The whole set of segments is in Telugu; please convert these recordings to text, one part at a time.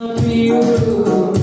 you.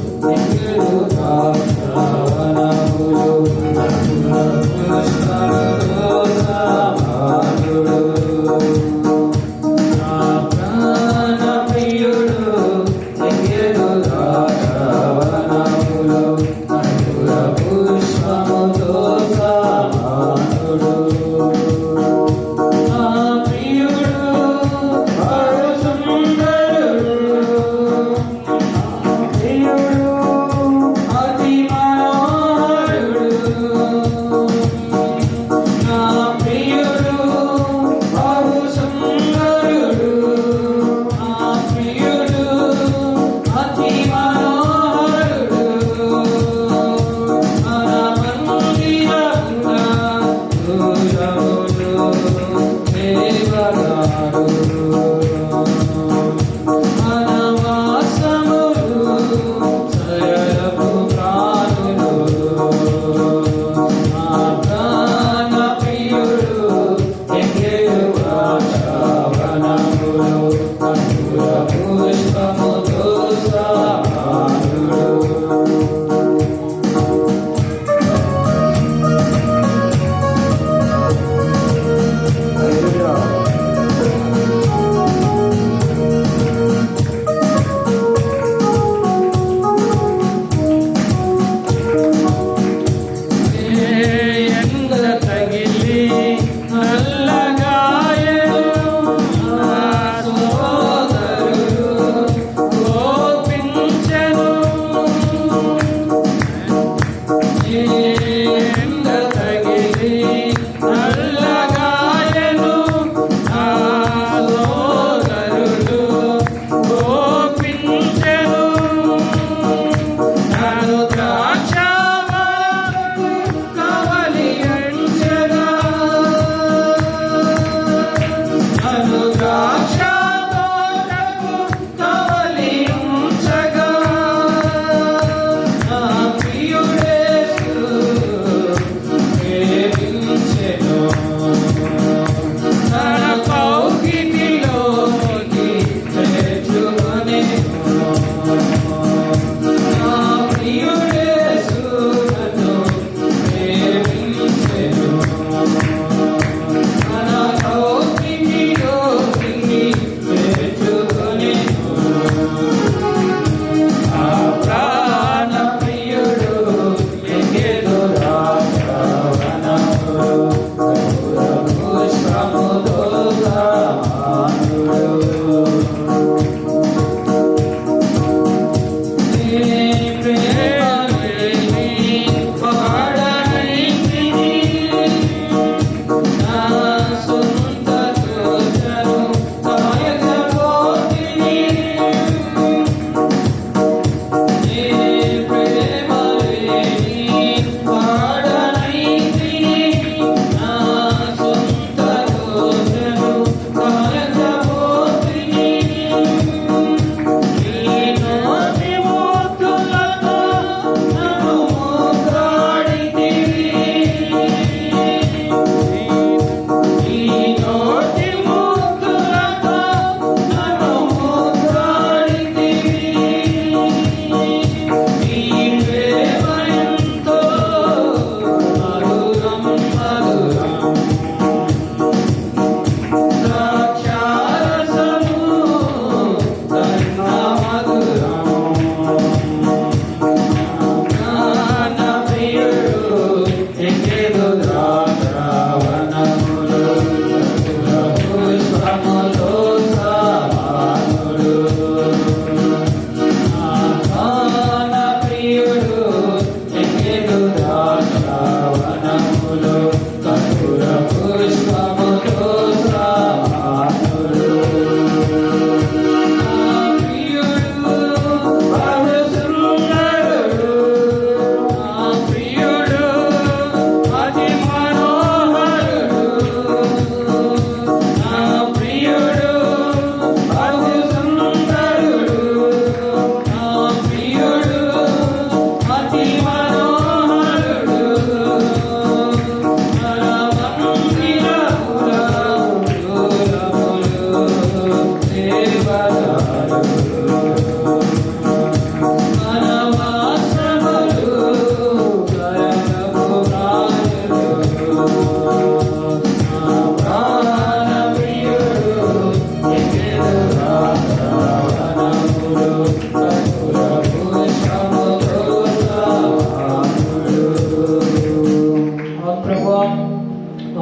Hallelujah.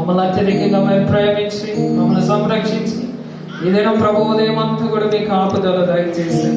మమ్మల్ని అత్యధికంగా మేము ప్రేమించి మమ్మల్ని సంరక్షించి. ఏదైనా ప్రభు ఉదయం అంతా కూడా మీకు ఆపుదల దయచేసి.